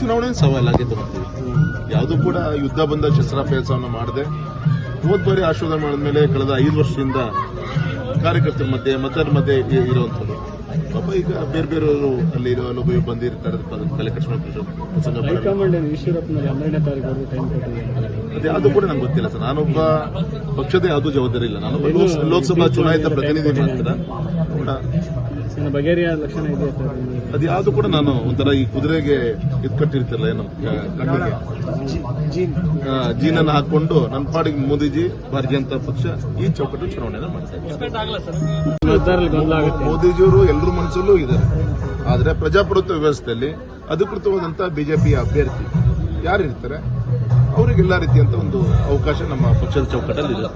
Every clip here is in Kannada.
ಚುನಾವಣೆ ಸವಾಲಾಗಿ ತಗೊಳ್ತೀವಿ ಯಾವುದು ಕೂಡ ಯುದ್ಧ ಬಂದ ಶಸ್ತ್ರಾಭ್ಯಾಸವನ್ನು ಮಾಡದೆ. ಹೋದ್ ಬಾರಿ ಆಶೀರ್ವಾದ ಮಾಡಿದ್ಮೇಲೆ ಕಳೆದ ಐದು ವರ್ಷದಿಂದ ಕಾರ್ಯಕರ್ತರ ಮಧ್ಯೆ ಮತದಾರರ ಮಧ್ಯೆ ಇರುವಂಥದ್ದು ಪಾಪ ಈಗ ಬೇರೆ ಬೇರೆಯವರು ಅಲ್ಲಿ ಬಂದಿರ್ತಾರೆ ಅದೇ ತಲೆ ಕಟ್ಸ್ಕೊಂಡು ಪ್ರಸಂಗ ಮಾಡಲ್ಲ. ಹೈಕಮಾಂಡ್ ಏನು ಈಶ್ವರಪ್ಪನಲ್ಲಿ ಹನ್ನೆರಡನೇ ತಾರೀಕು ತೈಮ್ ಕೊಟ್ಟಿದೆ ಅದು ಕೂಡ ನಂಗೆ ಗೊತ್ತಿಲ್ಲ ಸರ್. ನಾನೊಬ್ಬ ಪಕ್ಷದ ಯಾವುದು ಜವಾಬ್ದಾರಿ ಇಲ್ಲ. ನಾನು ಲೋಕ್- ಲೋಕಸಭಾ ಚುನಾಯಿತ ಪ್ರತಿನಿಧಿ ಮಾತ್ರ. ಬಗೆಹರಿಯ ಲಕ್ಷಣ ಅದು ಯಾವುದು ಕೂಡ ನಾನು ಒಂಥರ ಈ ಕುದುರೆಗೆ ಇದ್ ಕಟ್ಟಿರ್ತಿರಲ್ಲ ಏನು? ಕಣ್ಣಿಗೆ ಜೀನನ್ನು ಹಾಕೊಂಡು ನನ್ನ ಪಾಡಿಗೆ ಮೋದಿಜಿ ಭಾರತೀಯ ಜನತಾ ಪಕ್ಷ ಈ ಚೌಕಟ್ಟು ಚುನಾವಣೆಯನ್ನು ಮಾಡ್ತಾ ಇದ್ದಾರೆ. ಮೋದಿಜಿಯವರು ಎಲ್ಲರ ಮನಸ್ಸಲ್ಲೂ ಇದ್ದಾರೆ ಆದರೆ ಪ್ರಜಾಪ್ರಭುತ್ವ ವ್ಯವಸ್ಥೆಯಲ್ಲಿ ಅಧಿಕೃತವಾದಂತಹ ಬಿಜೆಪಿ ಅಭ್ಯರ್ಥಿ ಯಾರು ಇರ್ತಾರೆ ಅವರಿಗೆಲ್ಲ ರೀತಿಯಂತ ಒಂದು ಅವಕಾಶ ನಮ್ಮ ಪಕ್ಷದ ಚೌಕಟ್ಟಲ್ಲಿ ಇದೆ.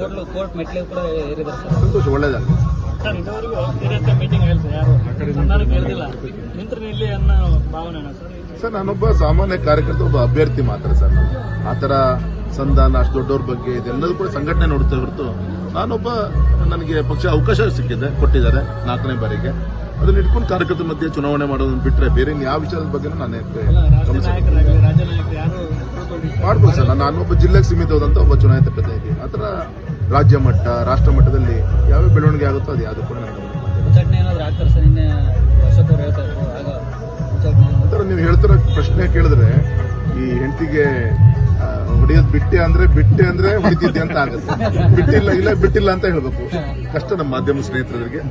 ಸಂತೋಷ ಒಳ್ಳೆಯದಾಗಲಿ ಸರ್ ನಾನೊಬ್ಬ ಸಾಮಾನ್ಯ ಕಾರ್ಯಕರ್ತ ಒಬ್ಬ ಅಭ್ಯರ್ಥಿ ಮಾತ್ರ ಸರ್ ನಾನು. ಆ ಥರ ಸಂಧಾನ ಅಷ್ಟು ದೊಡ್ಡವ್ರ ಬಗ್ಗೆ ಇದೆಲ್ಲದೂ ಕೂಡ ಸಂಘಟನೆ ನೋಡುತ್ತೆ ಹೊರತು ನಾನೊಬ್ಬ ನನಗೆ ಪಕ್ಷ ಅವಕಾಶ ಸಿಕ್ಕಿದೆ ಕೊಟ್ಟಿದ್ದಾರೆ ನಾಲ್ಕನೇ ಬಾರಿಗೆ. ಅದನ್ನ ಇಟ್ಕೊಂಡು ಕಾರ್ಯಕರ್ತರ ಮಧ್ಯೆ ಚುನಾವಣೆ ಮಾಡೋದನ್ನ ಬಿಟ್ಟರೆ ಬೇರೆ ಯಾವ ವಿಚಾರದ ಬಗ್ಗೆ ನಾನು ಮಾಡ್ಬೋದು ಸರ್. ನಾನು ಒಬ್ಬ ಜಿಲ್ಲೆಗೆ ಸೀಮಿತವಾದಂಥ ಒಬ್ಬ ಚುನಾಯಿತ ಪ್ರತಿನಿಧಿ ಆ ಥರ ರಾಜ್ಯ ಮಟ್ಟ ರಾಷ್ಟ್ರ ಮಟ್ಟದಲ್ಲಿ ಯಾವ ಬೆಳವಣಿಗೆ ಆಗುತ್ತೋ ಅದು ಯಾವುದು ಕೂಡ ಥರ ನೀವು ಹೇಳ್ತಿರೋ ಪ್ರಶ್ನೆ ಕೇಳಿದ್ರೆ ಈ ಹೆಂಡತಿಗೆ ಹೊಡಿಯೋದು ಬಿಟ್ಟೆ ಅಂದ್ರೆ ಬಿಟ್ಟೆ ಅಂದ್ರೆ ಹೊಡಿತಿದ್ದೆ ಅಂತ ಆಗುತ್ತೆ. ಬಿಟ್ಟಿಲ್ಲ ಇಲ್ಲ ಬಿಟ್ಟಿಲ್ಲ ಅಂತ ಹೇಳ್ಬೇಕು. ಕಷ್ಟ ನಮ್ಮ ಮಾಧ್ಯಮ ಸ್ನೇಹಿತರಿಗೆ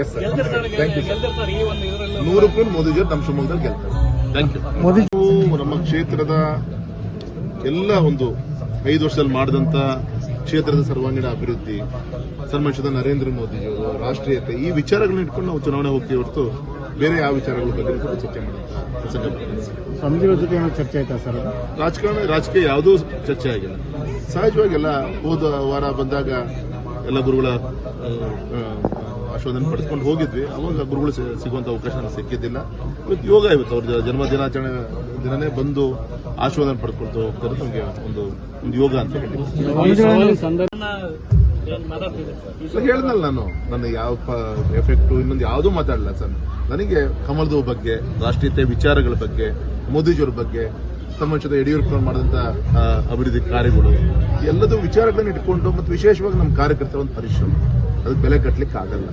ಎಸ್ ಸರ್ ಗೆಲ್ದಿರ್ ಸರ್ ಥ್ಯಾಂಕ್ ಯು ಸರ್ ಈ ಒಂದು ಇದರಲ್ಲೂ ನೂರಕ್ಕೂ ಮೋದಿಜಿ ನಮ್ಮ ಶಿವಮೊಗ್ಗದಲ್ಲಿ ಗೆಲ್ತಾರೆ. ಥ್ಯಾಂಕ್ ಯು ನಮ್ಮ ಕ್ಷೇತ್ರದ ಎಲ್ಲ ಒಂದು ಐದು ವರ್ಷದಲ್ಲಿ ಮಾಡಿದಂತ ಕ್ಷೇತ್ರದ ಸರ್ವಾಂಗೀಣ ಅಭಿವೃದ್ಧಿ ಸನ್ಮಾನಿಸಿದ ನರೇಂದ್ರ ಮೋದಿ ರಾಷ್ಟ್ರೀಯತೆ ಈ ವಿಚಾರಗಳನ್ನ ಇಟ್ಕೊಂಡು ನಾವು ಚುನಾವಣೆ ಹೋಗ್ತೀವಿ ಹೊರತು ಬೇರೆ ಯಾವ ವಿಚಾರಗಳ ಬಗ್ಗೆ ಕೂಡ ಚರ್ಚೆ. ಜೊತೆ ಚರ್ಚೆ ಆಯ್ತಾ ಸರ್? ರಾಜಕಾರಣ ರಾಜಕೀಯ ಯಾವುದೂ ಚರ್ಚೆ ಆಗಿಲ್ಲ. ಸಹಜವಾಗಿ ಎಲ್ಲ ಹೋದ ವಾರ ಬಂದಾಗ ಎಲ್ಲ ಗುರುಗಳ ಆಶೀರ್ವಾದನ ಪಡೆದುಕೊಂಡು ಹೋಗಿದ್ವಿ. ಅವಾಗ ಗುರುಗಳು ಸಿಗುವಂಥ ಅವಕಾಶ ನನಗೆ ಸಿಕ್ಕಿದ್ದಿಲ್ಲ. ಇವತ್ತು ಯೋಗ ಇವತ್ತು ಅವ್ರ ಜನ್ಮ ದಿನಾಚರಣೆ ದಿನನೇ ಬಂದು ಆಶೀರ್ವಾದನ ಪಡ್ಕೊಳ್ತಾ ಹೋಗ್ತಾರೆ. ನಮಗೆ ಒಂದು ಒಂದು ಯೋಗ ಅಂತ ಹೇಳಿ. ಹೇಳಿದ್ನಲ್ಲ ನಾನು. ನನ್ನ ಯಾವ ಎಫೆಕ್ಟು ಇನ್ನೊಂದು ಯಾವುದೂ ಮಾತಾಡಲ್ಲ ಸರ್. ನನಗೆ ಕಮಲದ ಬಗ್ಗೆ, ರಾಷ್ಟ್ರೀಯತೆ ವಿಚಾರಗಳ ಬಗ್ಗೆ, ಮೋದಿಜಿಯವ್ರ ಬಗ್ಗೆ ಸಂಬಂಧಿಸಿದ ಯಡಿಯೂರಪ್ಪ ಮಾಡಿದಂಥ ಅಭಿವೃದ್ಧಿ ಕಾರ್ಯಗಳು, ಎಲ್ಲದೂ ವಿಚಾರಗಳನ್ನ ಇಟ್ಕೊಂಡು ಮತ್ತು ವಿಶೇಷವಾಗಿ ನಮ್ಮ ಕಾರ್ಯಕರ್ತರ ಒಂದು ಪರಿಶ್ರಮ. ಅದಕ್ಕೆ ಬೆಲೆ ಕಟ್ಟಲಿಕ್ಕೆ ಆಗಲ್ಲ.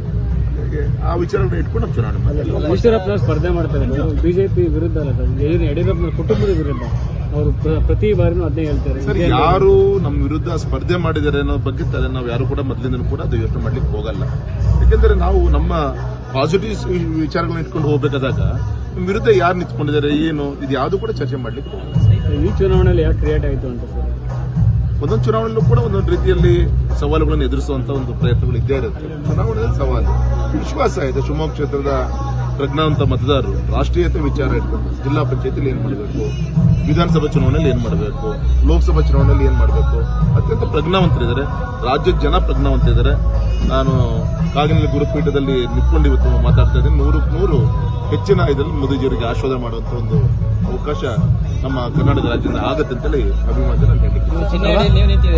ಆ ವಿಚಾರಗಳನ್ನ ಇಟ್ಕೊಂಡು ನಾವು ಚುನಾವಣೆ ಮಾಡ್ತೀವಿ. ಈಶ್ವರಪ್ಪ ಸ್ಪರ್ಧೆ ಮಾಡ್ತಾರೆ. ಬಿಜೆಪಿ ವಿರುದ್ಧ ಅಲ್ಲ ಸರ್ ಯಡಿಯೂರಪ್ಪನ ಕುಟುಂಬದ ವಿರುದ್ಧ. ಅವರು ಪ್ರ- ಪ್ರತಿ ಬಾರಿನೂ ಅದನ್ನೇ ಹೇಳ್ತಾರೆ. ಸರ್ ಯಾರು ನಮ್ಮ ವಿರುದ್ಧ ಸ್ಪರ್ಧೆ ಮಾಡಿದ್ದಾರೆ ಅನ್ನೋ ಬಗ್ಗೆ ತಲೆ ನಾವು ಯಾರು ಕೂಡ ಮೊದಲಿಂದನೂ ಕೂಡ ಅದು ಯೋಚನೆ ಮಾಡ್ಲಿಕ್ಕೆ ಹೋಗಲ್ಲ. ಯಾಕೆಂದ್ರೆ ನಾವು ನಮ್ಮ ಪಾಸಿಟಿವ್ ವಿಚಾರಗಳನ್ನ ಇಟ್ಕೊಂಡು ಹೋಗ್ಬೇಕಾದಾಗ ನಮ್ಮ ವಿರುದ್ಧ ಯಾರು ನಿಂತ್ಕೊಂಡಿದ್ದಾರೆ ಏನು ಇದು ಯಾವುದು ಕೂಡ ಚರ್ಚೆ ಮಾಡ್ಲಿಕ್ಕೆ ಹೋಗಲ್ಲ. ಈ ಚುನಾವಣೆಯಲ್ಲಿ ಯಾಕೆ ಕ್ರಿಯೇಟ್ ಆಯಿತು ಅಂತ ಸರ್? ಒಂದೊಂದು ಚುನಾವಣೆಯಲ್ಲೂ ಕೂಡ ಒಂದೊಂದು ರೀತಿಯಲ್ಲಿ ಸವಾಲುಗಳನ್ನು ಎದುರಿಸುವಂತ ಒಂದು ಪ್ರಯತ್ನಗಳು ಇದ್ದೇ ಇರುತ್ತೆ. ಚುನಾವಣೆಯಲ್ಲಿ ಸವಾಲು. ವಿಶ್ವಾಸ ಇದೆ. ಶಿವಮೊಗ್ಗ ಕ್ಷೇತ್ರದ ಪ್ರಜ್ಞಾವಂತ ಮತದಾರರು ರಾಷ್ಟ್ರೀಯತೆ ವಿಚಾರ ಇಟ್ಕೊಂಡು ಜಿಲ್ಲಾ ಪಂಚಾಯತಿಲಿ ಏನ್ ಮಾಡಬೇಕು? ವಿಧಾನಸಭಾ ಚುನಾವಣೆಯಲ್ಲಿ ಏನ್ ಮಾಡಬೇಕು? ಲೋಕಸಭಾ ಚುನಾವಣೆಯಲ್ಲಿ ಏನ್ ಮಾಡಬೇಕು? ಅತ್ಯಂತ ಪ್ರಜ್ಞಾವಂತರಿದ್ದಾರೆ. ರಾಜ್ಯದ ಜನ ಪ್ರಜ್ಞಾವಂತರಿದ್ದಾರೆ. ನಾನು ಕಾಗಿನಲ್ಲಿ ಗುರುಪೀಠದಲ್ಲಿ ನಿಂತ್ಕೊಂಡು ಇವತ್ತು ಮಾತಾಡ್ತಾ ಇದ್ದೀನಿ. ನೂರಕ್ಕೆ ನೂರು ಹೆಚ್ಚಿನ ಇದರಲ್ಲಿ ಮೋದಿಜಿಯವರಿಗೆ ಆಶೀರ್ವಾದ ಮಾಡುವಂತ ಒಂದು ಅವಕಾಶ ನಮ್ಮ ಕರ್ನಾಟಕ ರಾಜ್ಯದಿಂದ ಆಗತ್ತೆ ಅಂತೇಳಿ ಅಭಿಮಾನದಲ್ಲಿ ನಾನು ಹೇಳಿದ್ದೀನಿ